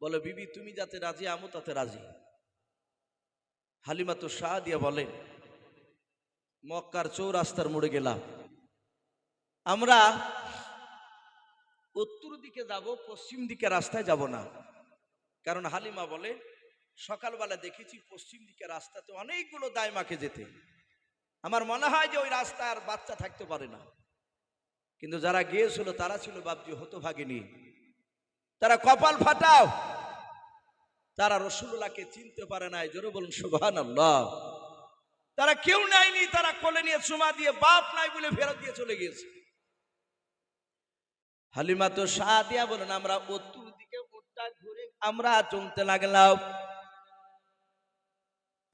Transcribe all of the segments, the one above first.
বলে, বিবি, তুমি যাতে রাজি আমো তাতে রাজি। হালিমা তো শাহ দিয়া বলে, মক্কার চৌরাস্তার মোড়ে গেলাম। আমরা উত্তর দিকে যাব, পশ্চিম দিকে রাস্তায় যাব না। কারণ হালিমা বলে, সকালবেলা দেখেছি পশ্চিম দিকে রাস্তাতে অনেকগুলো দায় মাকে যেতে। আমার মনে হয় যে ওই রাস্তায় আর বাচ্চা থাকতে পারে না। কিন্তু যারা গিয়েছিল, তারা ছিল বাবজি হতভাগিনী। তারা কপাল ফাটাও। তারা রসুল্লাহকে চিনতে পারে নাই। জোরে বলুন সুবহান তারা কেউ নেয়নি, তারা কোলে নিয়ে চুমা দিয়ে বাপ নাই বলে ফেরত দিয়ে চলে গিয়েছে। হালিমা তো সাদিয়া বলেন, আমরা উত্তর দিকে উঠটা ঘুরে আমরা চলতে লাগলাম।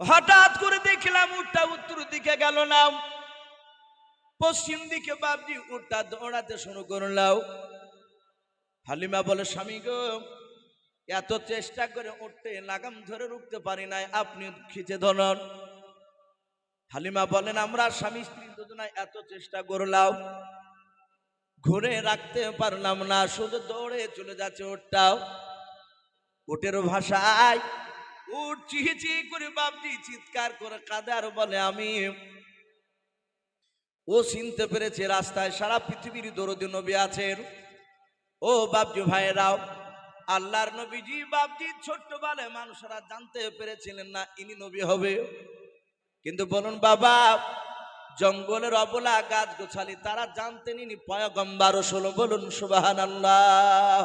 হঠাৎ করে দেখলাম উঠটা উত্তর দিকে গেল না। পশ্চিম দিকে বাবজি উঠটা দৌড়াতে শুরু করলাম হালিমা বলে, স্বামী গো, এত চেষ্টা করে উঠতে লাগাম ধরে উঠতে পারি নাই, আপনি খিচে ধরন। হালিমা বলেন, আমরা স্বামী স্ত্রী দুজনায় এত চেষ্টা করলাম, ঘুরে রাখতে পারলাম না, শুধু দৌড়ে চলে যাচ্ছে ওটাও উটের ভাষায় উঠ চিহি চিহি করে বাপজি চিৎকার করে কাঁদে আর বলে, আমি, ও চিনতে পেরেছে রাস্তায় সারা পৃথিবীর দরদি নবী আছেন ও বাপজি ভাইয়েরাও, আল্লাহর নবীজি, বাপজি ছোট্ট বালে মানুষরা জানতে পেরেছিলেন না ইনি নবী হবে। কিন্তু বলুন বাবা, জঙ্গলের অবলা গাছ গোছালি তারা জানতেন ইনি পয়গম্বার রসুল বলুন সুবাহান আল্লাহ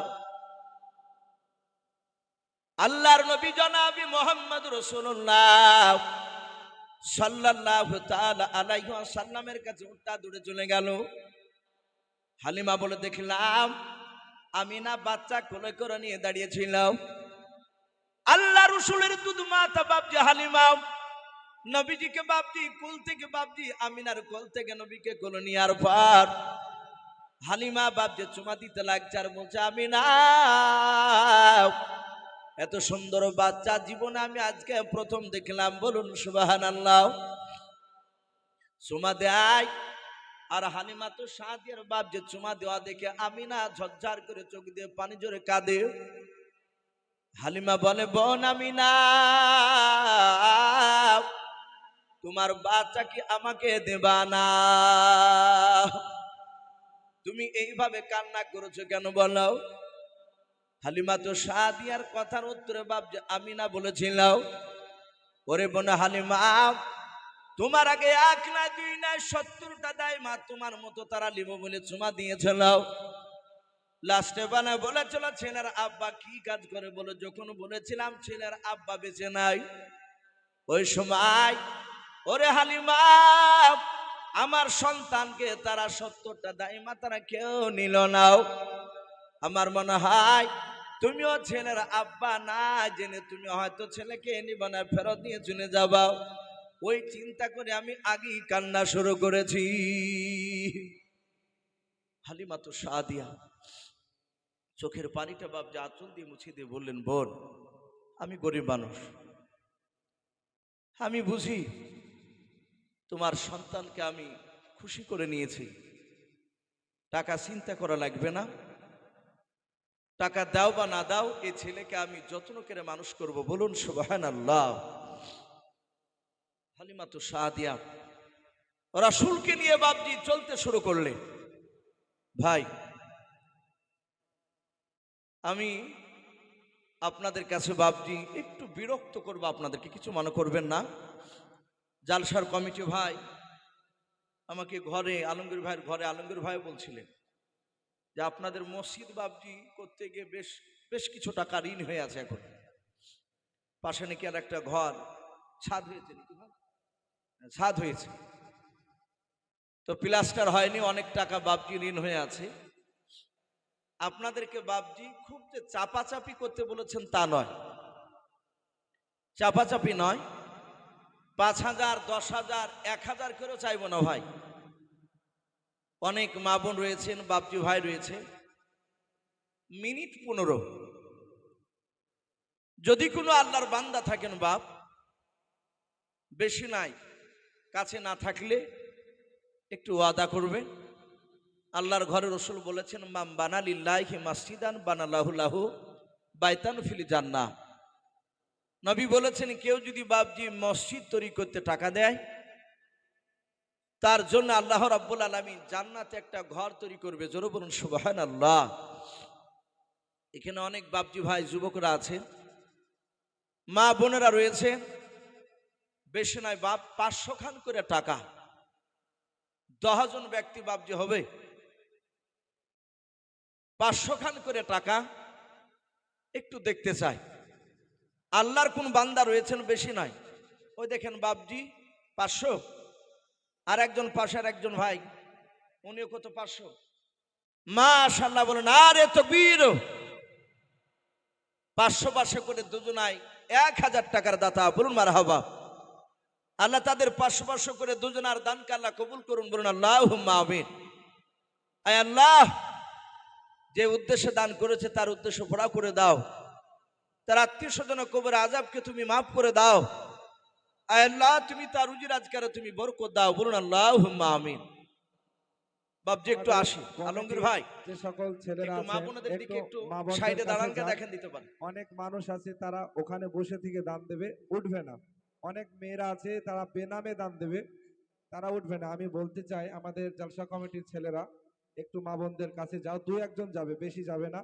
আল্লাহর নবী জনাবি মোহাম্মদ রসুল্লাহ সাল্লাল্লাহু তাআলা আলাইহি সাল্লামের কাছে উঠটা দূরে চলে গেল। হালিমা বলে দেখলাম আমি না বাচ্চা কোলে করে নিয়ে দাঁড়িয়েছিলাম। আল্লাহ রসুলের দুধ মাতা বাপজি হালিমা। নবীজিকে বাপজি, কুল থেকে বাপজি, আমিনার কোল থেকে নবীকে কোল নিয়ার পর হালিমা বাপজি চুমা দিতে লাগছে আর বলছে, আমিনা, এত সুন্দর বাচ্চা জীবনে আমি আজকে প্রথম দেখলাম, বলুন সুবাহান আল্লাহ চুমা দেয় আর হালিমা তো সাদিয়ার বাপ যে চুমা দেওয়া দেখে আমিনা ঝরঝর করে চোখ দিয়ে পানি জোরে কাঁদে। হালিমা বলে, বোন আমিনা, তোমার বাচ্চা কি আমাকে দেবা না? তুমি এইভাবে কান্না করেছ কেন বলো? হালিমা তো সাদিয়ার কথার উত্তরে বাপ যে আমিনা বলেছিলাম ওরে বোন হালিমা তোমার আগে এক না দুই না সত্তরটা দেয়, মা, তোমার মতো তারা লিব বলে চুমা দিয়েছিল লাস্টে বানা বলেছিল ছেলের আব্বা কি কাজ করে বলে, যখন বলেছিলাম ছেলের আব্বা বেঁচে নাই। ওই সময়, ওরে হালিমা, আমার সন্তানকে তারা সত্তরটা দাইমা তারা কেউ নিল নাও আমার মনে হয়, তুমিও ছেলের আব্বা না জেনে তুমি হয়তো ছেলেকে নিব না, ফেরত নিয়ে চলে যাবা। ওই চিন্তা করে আমি আগেই কান্না শুরু করেছি। হালিমা তো সাদিয়া, চোখের পানিটা বাপ যে আঁচল দিয়ে মুছিয়ে দিয়ে বললেন, বোন, আমি গরিব মানুষ। আমি বুঝি তোমার সন্তানকে আমি খুশি করে নিয়েছি। টাকা চিন্তা করা লাগবে না। টাকা দাও বা না দাও এই ছেলেকে আমি যত্ন করে মানুষ করব। বলুন সুবাহান আল্লাহ হালিমা তো সাদিয়া ওরা নিয়ে বাপজি চলতে শুরু করলে। ভাই, আমি আপনাদের কাছে বাপজি একটু বিরক্ত করব, আপনাদেরকে কিছু মনে করবেন না। জালসার কমিটি ভাই আমাকে ঘরে, আলমগীর ভাইয়ের ঘরে, আলমগীর ভাই বলছিলেন যে আপনাদের মসজিদ বাবজি করতে গিয়ে বেশ বেশ কিছু টাকা ঋণ হয়ে আছে এখন। পাশে নাকি আর একটা ঘর, ছাদ হয়েছে নাকি ভাই? ছাদ হয়েছে। তো প্লাস্টার হয়নি, অনেক টাকা বাবজি ঋণ হয়ে আছে। আপনাদেরকে বাবজি খুব যে চাপাচাপি করতে বলেছেন তা নয়। চাপাচাপি নয়। পাঁচ হাজার, দশ হাজার, এক হাজার করেও চাইব না ভাই। অনেক মা বোন রয়েছেন, বাপজি ভাই রয়েছে। মিনিট পনেরো। যদি কোনো আল্লাহর বান্দা থাকেন বাপ, বেশি নাই। কাছে না থাকলে একটু ওয়াদা করবে আল্লাহর ঘরে রসুল বলেছেন মাম বানালিল্লাহি মাসজিদান বানালাহুল্লাহু বাইতান ফিলি জান্না নবী বলেছেন, কেউ যদি বাবজি মসজিদ তৈরি করতে টাকা দেয়, তার জন্য আল্লাহ রাব্বুল আলমী জান্নাতে একটা ঘর তৈরি করবে। জোরে বলুন সুবাহান আল্লাহ এখানে অনেক বাবজি ভাই, যুবকরা আছে মা বোনেরা রয়েছে বেশি নয়, বাপ, পাঁচশো খান করে টাকা। দশজন ব্যক্তি বাবজি হবে। পাঁচশো খান করে টাকা একটু দেখতে চাই। আল্লাহর কোন বান্দা রয়েছেন বেশি নয়। ওই দেখেন বাপজি পাঁচশো, আর একজন পাশের একজন ভাই, উনিও কত পাঁচশো। মা আশাল্লাহ বলেন, আরে তো বীর পাঁচশো পাঁচশো করে দুজনায় এক হাজার টাকার দাতা, বলুন মার হবা আল্লাহ তাদের পাঁচশো করে দুজনার দানকে আল্লাহ কবুল করুন বলুন আল্লাহ আমিন। আয় আল্লাহ যে উদ্দেশ্যে দান করেছে তার উদ্দেশ্য পড়া করে দাও। তার আত্মীয় স্বজন কবর আজাবকে তুমি মাফ করে দাও। আয় আল্লাহ তুমি তার রুজি রাজকারে তুমি বরকত দাও বলুন আল্লাহ আমিন। বাবজি একটু আসি। আলমগীর ভাই যে সকল ছেলেরা মা বোনদের দিকে একটু সাইডে দাঁড়ানকে দেখেন দিতে পারেন। অনেক মানুষ আছে তারা ওখানে বসে থেকে দান দেবে উঠবে না। অনেক মেয়েরা আছে, তারা বেনামে দান দেবে। তারা উঠবে না। আমি বলতে চাই, আমাদের জলসা কমিটির ছেলেরা, একটু মা বোনদের কাছে যাও। দু একজন যাবে, বেশি যাবে না।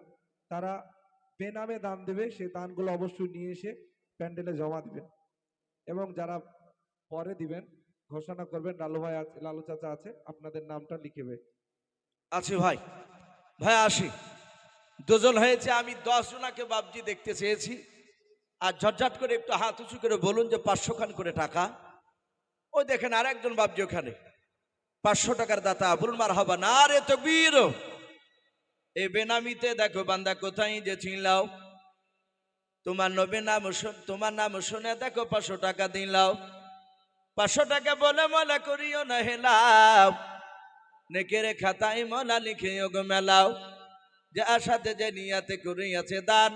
তারা বেনামে দান দেবে সেই দানগুলো অবশ্যই নিয়ে এসে প্যান্ডেলে জমা দিবেন এবং যারা পরে দিবেন, ঘোষণা করবেন, লালু ভাই আছে, লালু চাচা আছে, আপনাদের নামটা লিখেবে আছে ভাই। ভাই, আসি। দুজন হয়েছে, আমি দশ জনাকে বাবজি দেখতে চেয়েছি। আর ঝটঝট করে একটু হাত উঁচু করে বলুন যে পাঁচশো খান করে টাকা। ওই দেখেন আর একজন বাবজি ওখানে। পাঁচশো টাকার দাতা বলুন মার হবা না রে তো বীর এই বেনামিতে দেখো বান্দা কোথায় যে চিনলাও তোমার নবী নাম তোমার নাম শুনে দেখো পাঁচশো টাকা দিলাও। পাঁচশো টাকা বলে মনে করিও না হেলাও। নেকেরে খাতায় মলা লিখে মেলাও। যে আশাতে যে নিয়াতে করিয়াছে দান।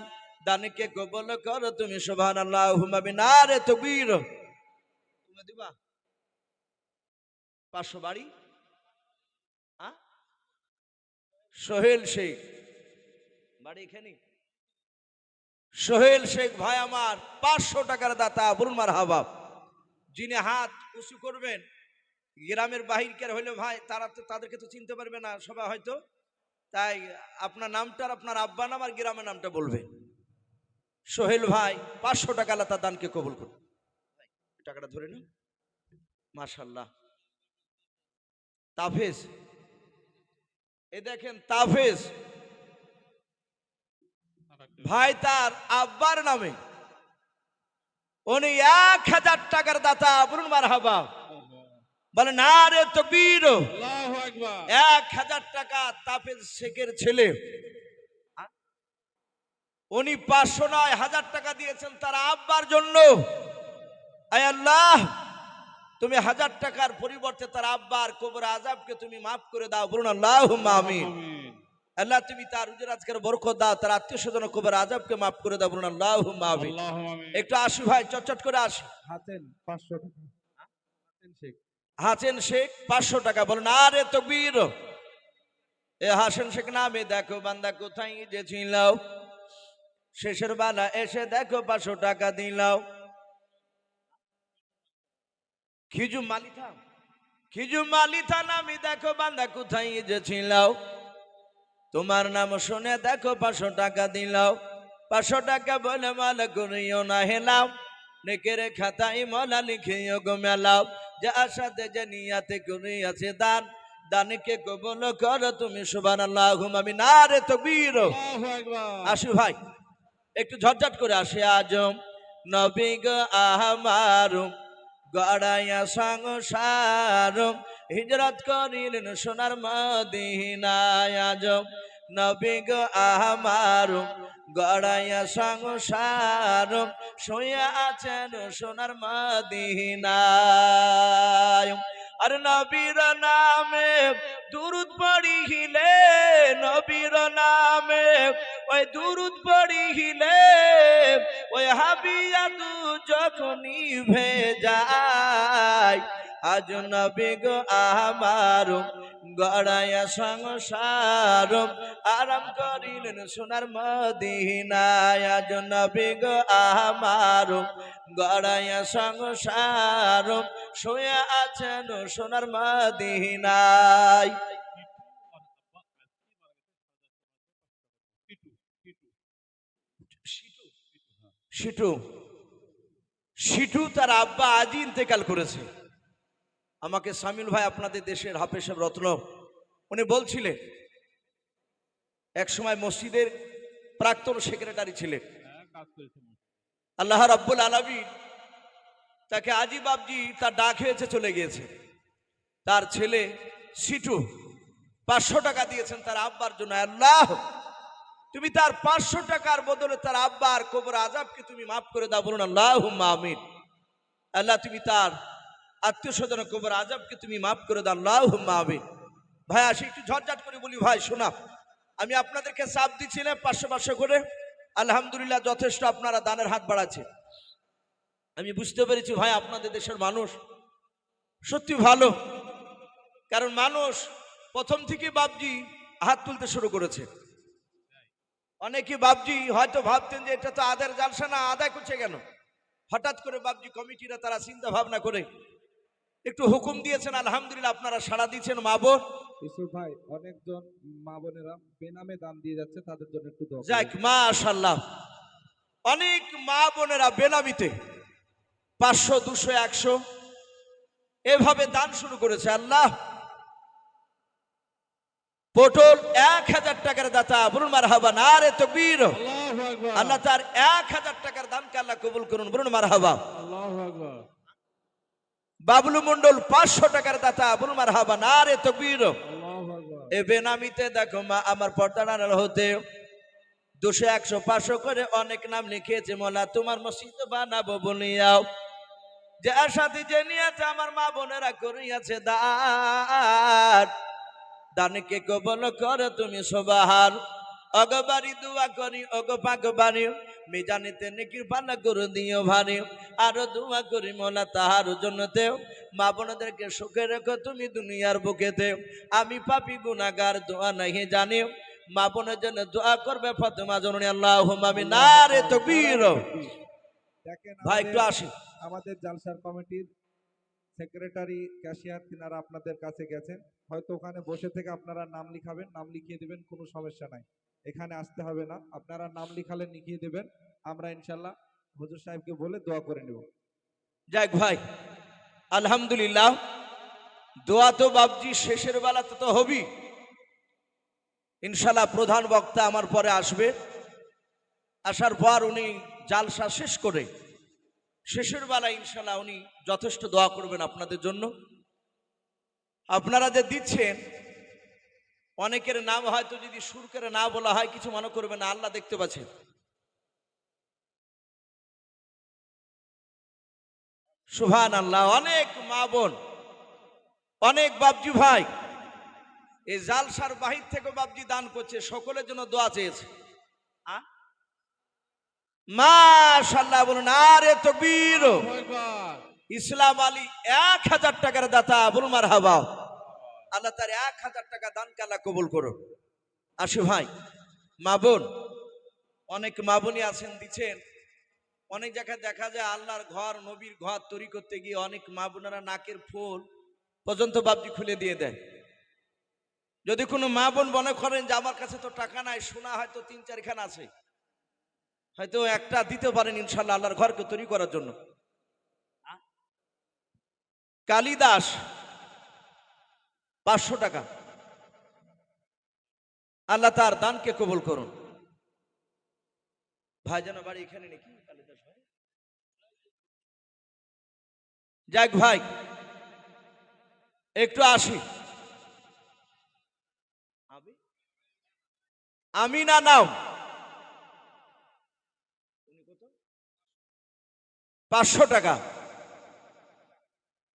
দানকে কবল করো তুমি সুবহান আল্লাহ হুমাবি না রে তো বীর তুমি দিবা? পাঁচশো বাড়ি? সোহেল শেখ। বাড়ি এখানে? সোহেল শেখ ভাই আমার পাঁচশো টাকার দাতা বলুন মার হাবাব যিনি হাত উঁচু করবেন, গ্রামের বাহিরকার হইলে ভাই, তারা তো তাদেরকে তো চিনতে পারবে না সবাই হয়তো। তাই আপনার নামটা আর আপনার আব্বা নাম আর গ্রামের নামটা বলবেন সোহেল ভাই পাঁচশো টাকা আল্লাহ তার দানকে কবুল করুন টাকাটা ধরে নিন। মাশাল্লাহ তাফেজ। এ দেখেন তাফেজ। ভাই তার আব্বার নামে। উনি এক হাজার টাকার দাতা বলুন মার হাবা বলে না রে তো বীর এক হাজার টাকা তাফেজ শেখের ছেলে। উনি পাঁচশো নয় হাজার টাকা দিয়েছেন তার আব্বার জন্য। আয় আল্লাহ তুমি হাজার টাকার পরিবর্তে তার আব্বার কবর আজাবকে তুমি মাফ করে দাও বলুন আল্লাহ আমিন। আল্লাহ তুমি তার উজুর আজকের বরকত দাও তার আত্মীয় স্বজন কবর আজাবকে মাফ করে দাও বলুন আল্লাহ আমিন। আল্লাহু একটু আসি ভাই চটচট করে আসি। হাতেন পাঁচশো টাকা। শেখ। হাসেন শেখ পাঁচশো টাকা বলুন আরে তো বীর এ হাসেন শেখ নামে দেখো বান্দা কোথায় যে ছিলাও শেষের বেলা এসে দেখো পাঁচশো টাকা দিলাও। খিজু মালিথা খিজু মালিথা নামি দেখো বান্দা কোথায় যে ছিলাও তোমার নাম শুনে দেখো পাঁচশো টাকা দিলাও। পাঁচশো টাকা বলে মাল করিও না হেলাও নেকেরে খাতাই মলা লিখিও গো মেলাও। যে আশাতে যে নিয়াতে করিয়াছে দান দানকে কবল করো তুমি সুবান আল্লাহ আমি না রে তো বীর আসি ভাই। একটু ঝটঝট করে আসি আজম নবী গো আহমারুম গড়াইয়া সংসারম হিজরত করিলেন সোনার মদিনায় আজম নবী গো আহমারুম গড়াইয়া সংসারম শুয়ে আছেন সোনার মদিনায়। আর নবীর নামে দুরুদ পড়িলে নবীর নামে ওই দুরুদ পড়িলে, ওই হাবিয়া তু যখনই ভেজায়, আজ নবী গো আমার গড়াইয়া সংসার আরাম করিলেন সোনার মদিনায়, আজ নবী গো আমার গড়াইয়া সংসার, শুয়ে আছেন সোনার মদিনায়। শিটু শিটু তার আব্বা আজই ইন্তেকাল করেছে। আমাকে সামিল ভাই আপনাদের দেশের হাফেসব রত্ন উনি বলছিলেন এক সময় মসজিদের প্রাক্তন সেক্রেটারি ছিলেন। হ্যাঁ, আল্লাহ রাব্বুল আলমিন তাকে আজি বাবজি তার ডাক হয়েছে চলে গিয়েছে। তার ছেলে সিটু পাঁচশো টাকা দিয়েছেন তার আব্বার জন্য। আল্লাহ! তুমি তার পাঁচশো টাকার বদলে তার আব্বার কবর আজাবকে তুমি মাফ করে দাও, বলুন আল্লাহ আমিন। আল্লাহ, তুমি তার আত্মীয় স্বজন কবর আজাবকে তুমি মাফ করে দাও আল্লাহ আমিন। ভাই, আসি একটু ঝটঝট করে বলি, ভাই, শোনা, আমি আপনাদেরকে চাপ দিচ্ছিলাম পাঁচশো পাঁচশো করে। আলহামদুলিল্লাহ, যথেষ্ট আপনারা দানের হাত বাড়াচ্ছে আমি বুঝতে পেরেছি, ভাই, আপনাদের দেশের মানুষ সত্যি ভালো। কারণ মানুষ প্রথম থেকে বাবজি হাত তুলতে শুরু করেছে। অনেকে বাবজি হয়তো ভাবতেন যে এটা তো আদায়ের জালসা না আদায় করছে কেন? হঠাৎ করে বাবজি কমিটিরা তারা চিন্তা ভাবনা করে একটু হুকুম দিয়েছেন আলহামদুলিল্লাহ আপনারা সাড়া দিচ্ছেন মা বোন। ইসুফ ভাই অনেকজন মা বোনেরা বেনামে দান দিয়ে যাচ্ছে তাদের জন্য একটু যাক মাশাল্লাহ অনেক মা বোনেরা বেনামিতে পাঁচশো দুশো একশো এভাবে দান শুরু করেছে আল্লাহ। পটল এক হাজার টাকার দাতা বলুন মার হাবা না রে তো বীর আল্লাহু তার এক হাজার টাকার দানকে আল্লাহ কবুল করুন বলুন মার হাবা বাবলু মন্ডল পাঁচশো টাকার দাতা বলুন মার হাবা না রে তো বীর এ বেনামিতে দেখো মা আমার পর্দানার হতে। দুশো একশো পাঁচশো করে অনেক নাম লিখিয়েছে মোলা তোমার মসজিদ বানাবো বলিয়াও। যে সাথে যে নিয়েছে আমার মা বোনেরা করিয়াছে দান। দানকে কবল করে তুমি সবাহার। অগবারি দুয়া করি অগ পাক বাড়ি। মিজানিতে নেকির পাল্লা করে দিও ভারি। আরও দুয়া করি মোলা তাহার জন্যতে। মা বোনদেরকে সুখে রেখো তুমি দুনিয়ার বুকেতে। আমি পাপি গুনাগার দোয়া নাহি জানি। মা বোনের জন্য দোয়া করবে ফাতেমা জননী আল্লাহ আমি না রে তকবীর ভাই একটু আসি। আমাদের জালসার কমিটির সেক্রেটারি ক্যাশিয়ার তিনারা আপনাদের কাছে গেছেন। হয়তো ওখানে বসে থেকে আপনারা নাম লিখাবেন, নাম লিখিয়ে দেবেন, কোনো সমস্যা নাই। এখানে আসতে হবে না। আপনারা নাম লিখালে লিখিয়ে দেবেন। আমরা ইনশাল্লাহ হুজুর সাহেবকে বলে দোয়া করে নেব। যাক ভাই, আলহামদুলিল্লাহ। দোয়া তো বাবজি শেষের বেলাতে তো হবি। ইনশাল্লাহ প্রধান বক্তা আমার পরে আসবে। আসার পর উনি জালসা শেষ করে শেষের বেলা ইনশাল্লাহ উনি যথেষ্ট দোয়া করবেন আপনাদের জন্য। আপনারা যে দিচ্ছেন, অনেকের নাম হয়তো যদি সুর করে না বলা হয়, কিছু মনে করবে না, আল্লাহ দেখতে পাচ্ছেন। সুহান আল্লাহ অনেক মা বোন, অনেক বাবজি ভাই, এই জালসার বাহির থেকে বাবজি দান করছে, সকলের জন্য দোয়া চেয়েছে। মাশাল্লাহ বলুন আরে তো বীর ইসলাম আলী এক হাজার টাকার দাতা বলুন মার হাবা আল্লাহ তার এক হাজার টাকা দান কালা কবুল করো আসি ভাই মা বোন অনেক মা বোনই আছেন দিচ্ছেন অনেক জায়গায় দেখা যায় আল্লাহর ঘর নবীর ঘর তৈরি করতে গিয়ে অনেক মা বোনেরা নাকের ফুল পর্যন্ত বাবজি খুলে দিয়ে দেয়। যদি কোনো মা বোন মনে করেন যে আমার কাছে তো টাকা নাই সোনা হয়তো তিন চারখান আছে। হয়তো একটা দিতে পারেন ইনশাল্লাহ আল্লাহর ঘরকে তৈরি করার জন্য। কালিদাস পাঁচশো টাকা। আল্লাহ তার দানকে কবল করুন। ভাইজান বাড়ি এখানে নাকি কালিদাস ভাই? যাক ভাই একটু আসি। আমি আমি না নাও পাঁচশো টাকা।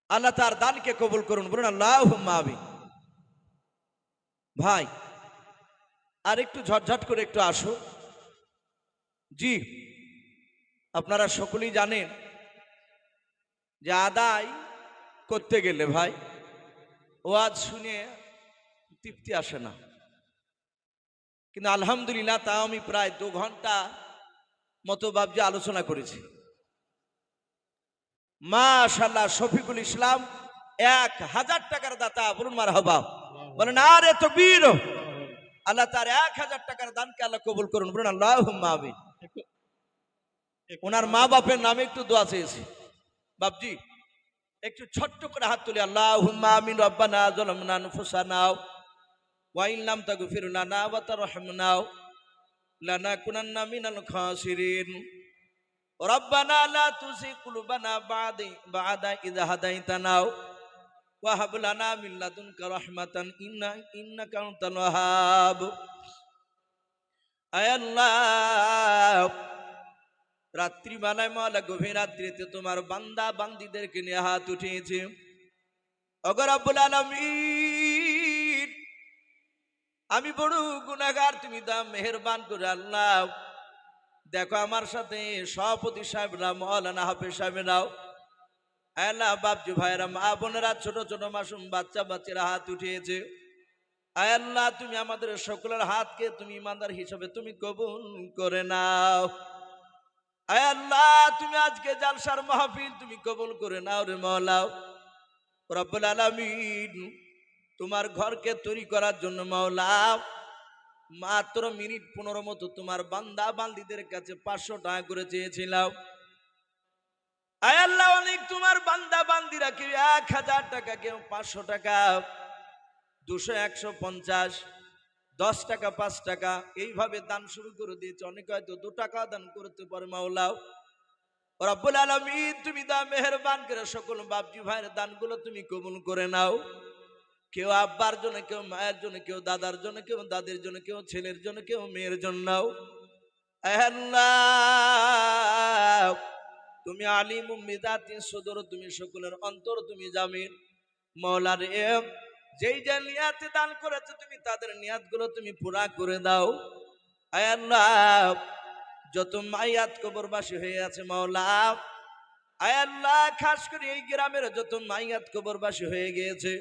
আল্লাহ তার দানকে কবুল করুন, বলুন আল্লাহ আমি ভাই, আর একটু ঝটঝট করে একটু আসো। জি, আপনারা সকলেই জানেন যে আদায় করতে গেলে ভাই, ওয়াজ শুনে তৃপ্তি আসে না। কিন্তু আলহামদুলিল্লাহ, তাও আমি প্রায় দু ঘণ্টা মতো ভাবছি আলোচনা করেছি। মাশাল্লাহ শফিকুল ইসলাম এক হাজার টাকার দাতা বলুন মার হবা বলেন, আরে তো বীর আল্লাহ তার এক হাজার টাকার দানকে আল্লাহ কবুল করুন। বলুন আল্লাহ আমিন। ওনার মা বাপের নামে একটু দোয়া চেয়েছি। বাপজি, একটু ছোট্ট করে হাত তুলে আল্লাহ আমিন, রব্বানা জলামনা নুফুসানা ওয়া ইন লাম তাগফির লানা ওয়া তারহামনা, লানাকুনান্না মিনাল খাসিরিন। ربنا لا تزغ قلوبنا بعد بعد إذ هديتنا وهب لنا من لدنك رحمة إن إنك أنت الوهاب আয় আল্লাহ রাত্রিবেলায় মালা গভীর রাত্রিতে তোমার বান্দা বান্দিদেরকে নিয়ে হাত উঠিয়েছে অগর আব্বুল আলমিন আমি বড় গুনাগার তুমি দা মেহেরবান করে আল্লাহ দেখো আমার সাথে সভাপতি সাহেবরা, মৌলানা হাফেজ সাহেবরাও। আল্লাহ বাপজি ভাইরা মা বোনেরা, ছোট ছোট মাসুম বাচ্চা বাচ্চারা হাত উঠিয়েছে। আয় আল্লাহ, তুমি আমাদের সকলের হাতকে তুমি ইমানদার হিসাবে তুমি কবুল করে নাও। আয় আল্লাহ, তুমি আজকে জালসার মাহফিল তুমি কবুল করে নাও রে মৌলাও। রব্বুল আলামিন, তোমার ঘরকে তৈরি করার জন্য মাওলা মাত্র মিনিট পনেরো মতো তোমার বান্দা বান্দিদের কাছে পাঁচশো টাকা করে চেয়েছিলাম। আয় আল্লাহ, অনেক তোমার বান্দা বান্দিরা কেউ এক হাজার টাকা, কেউ পাঁচশো টাকা, দুশো, একশো, পঞ্চাশ, দশ টাকা, পাঁচ টাকা, এইভাবে দান শুরু করে দিয়েছে। অনেকে হয়তো দু টাকা দান করতে পারে মাওলাও। রব্বুল আলমিন, তুমি দা মেহরবান করে সকল বাপজি ভাইয়ের দানগুলো তুমি কবুল করে নাও। কেউ আব্বার জন্য, কেউ মায়ের জন্য, কেউ দাদার জন্য, কেউ দাদের জন্য, কেউ ছেলের জন্য, কেউ মেয়ের জন্য। তুমি আলিম উম্মিদাতি সদর, তুমি সকলের অন্তর, তুমি জামিন। মৌলার এ, যেই যে নিয়াতে দান করেছে, তুমি তাদের নিয়াতগুলো তুমি পুরা করে দাও। যত মাইয়াত কবরবাসী হয়ে আছে মাওলা খাস করে এই গ্রামের যত মাইয়াত কবরবাসী হয়ে গিয়েছে।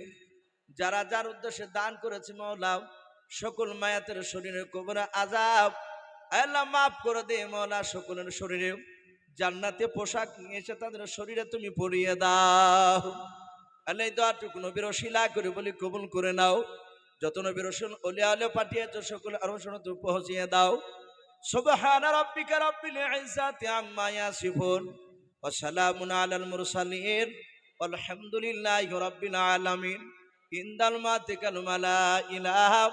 যারা যার উদ্দেশ্যে দান করেছে মাওলা সকল মায়াতের শরীরে কবরে আজাব আল্লাহ, মাফ করে দে মাওলা সকলের শরীরে। জান্নাতে পোশাক এসে তাদের শরীরে তুমি পরিয়ে দাও। আল্লাহ এই দোয়াটুকু নবীর শিলা করে বলি কবুল করে নাও। যত নবীর রসুল, অলিয়া আলো পাঠিয়েছ, সকল আরও শোনাতে পৌঁছিয়ে দাও। সুবহান রাব্বিকা রাব্বিল ইজ্জাতি আম্মা ইয়াসিফুন। ওয়া সালামুন আলাল মুরসালিন। walhamdulillahi rabbil alamin ইন্দাল মাতে কালমালা ইলাহা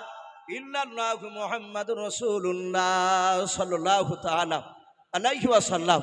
আলাইহি ওয়াসাল্লাম।